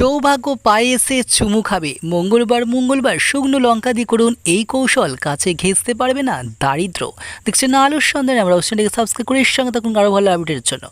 সৌভাগ্য পায়ে এসে চুমু খাবে। মঙ্গলবার মঙ্গলবার শুকনো লঙ্কা দিয়ে করুন এই কৌশল। কাছে ঘেঁচতে পারবে না দারিদ্র। দেখছেন আলোর সন্ধানে আমরা অবশ্যই সাবস্ক্রাইব করে সঙ্গে থাকুন আরও ভালো আপডেটের জন্য।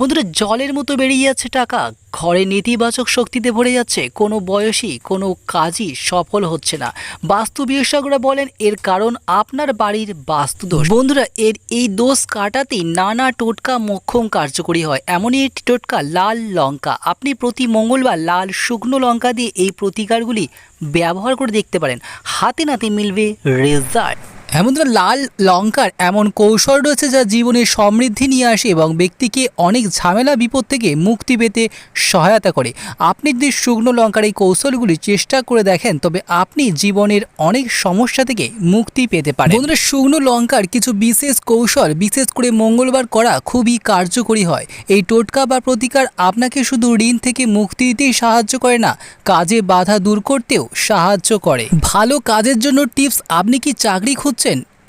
বন্ধুরা, জলের মতো বেরিয়ে যাচ্ছে টাকা। ঘরে নেতিবাচক শক্তিতে ভরে যাচ্ছে। কোনো বয়সী, কোনো কাজই সফল হচ্ছে না। বাস্তু বিশেষজ্ঞরা বলেন, এর কারণ আপনার বাড়ির বাস্তু দোষ। বন্ধুরা, এর এই দোষ কাটাতেই নানা টোটকা মক্ষম কার্যকরী হয়। এমনই একটি টোটকা, লাল লঙ্কা। আপনি প্রতি মঙ্গলবার লাল শুকনো লঙ্কা দিয়ে এই প্রতিকারগুলি ব্যবহার করে দেখতে পারেন। হাতে নাতে মিলবে রেজাল্ট। এমন তো লাল লঙ্কার এমন কৌশল রয়েছে যা জীবনে সমৃদ্ধি নিয়ে আসে এবং ব্যক্তিকে অনেক ঝামেলা, বিপদ থেকে মুক্তি পেতে সহায়তা করে। আপনি যদি শুকনো লঙ্কার এই কৌশলগুলি চেষ্টা করে দেখেন, তবে আপনি জীবনের অনেক সমস্যা থেকে মুক্তি পেতে পারেন। বন্ধুরা, শুকনো লঙ্কার কিছু বিশেষ কৌশল, বিশেষ করে মঙ্গলবার করা খুবই কার্যকরী হয়। এই টোটকা বা প্রতিকার আপনাকে শুধু ঋণ থেকে মুক্তি দিতেই সাহায্য করে না, কাজে বাধা দূর করতেও সাহায্য করে। ভালো কাজের জন্য টিপস, আপনি কি চাকরি খুঁজছেন?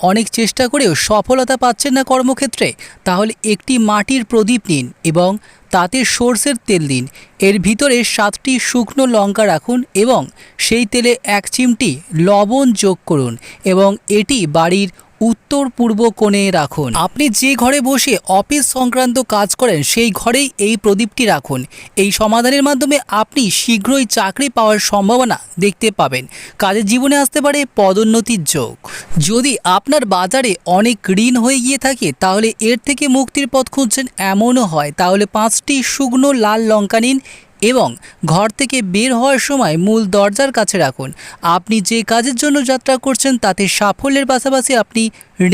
অনেক চেষ্টা করেও সফলতা পাচ্ছেন না কর্মক্ষেত্রে, তাহলে একটি মাটির প্রদীপ নিন এবং তাতে সর্ষের তেল দিন। এর ভিতরে সাতটি শুকনো লঙ্কা রাখুন এবং সেই তেলে এক চিমটি লবণ যোগ করুন এবং এটি বাড়ির উত্তর পূর্ব কোণে রাখুন। আপনি যে ঘরে বসে অফিস সংক্রান্ত কাজ করেন, সেই ঘরেই এই প্রদীপটি রাখুন। এই সমাধানের মাধ্যমে আপনি শীঘ্রই চাকরি পাওয়ার সম্ভাবনা দেখতে পাবেন। কাজের জীবনে আসতে পারে পদোন্নতির যোগ। যদি আপনার বাজারে অনেক ঋণ হয়ে গিয়ে থাকে, তাহলে এর থেকে মুক্তির পথ খুঁজছেন এমনও হয়। তাহলে পাঁচটি শুকনো লাল লঙ্কা নিন এবং ঘর থেকে বের হওয়ার সময় মূল দরজার কাছে রাখুন। আপনি যে কাজের জন্য যাত্রা করছেন, তাতে সাফল্যের পাশাপাশি আপনি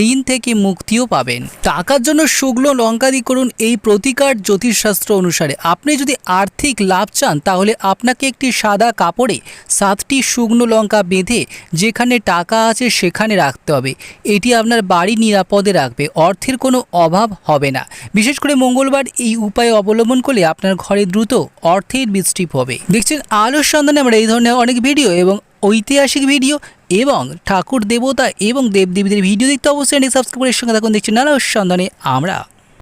ঋণ থেকে মুক্তিও পাবেন। টাকার জন্য শুকনো লঙ্কা দিয়ে করুন এই প্রতিকার জ্যোতিষশাস্ত্র অনুসারে। আপনি যদি আর্থিক লাভ চান, তাহলে আপনাকে একটি সাদা কাপড়ে সাতটি শুকনো লঙ্কা বেঁধে যেখানে টাকা আছে সেখানে রাখতে হবে। এটি আপনার বাড়ি নিরাপদে রাখবে, অর্থের কোনো অভাব হবে না। বিশেষ করে মঙ্গলবার এই উপায় অবলম্বন করলে আপনার ঘরে দ্রুত অর্থের বৃষ্টি হবে। দেখছেন, আলোর সন্ধানে আমরা এই ধরনের অনেক ভিডিও এবং ঐতিহাসিক ভিডিও এবং ঠাকুর, দেবতা এবং দেবদেবীদের ভিডিও দেখতে অবশ্যই সাবস্ক্রাইব করে সঙ্গে থাকুন। দেখছেন আলোর সন্ধানে আমরা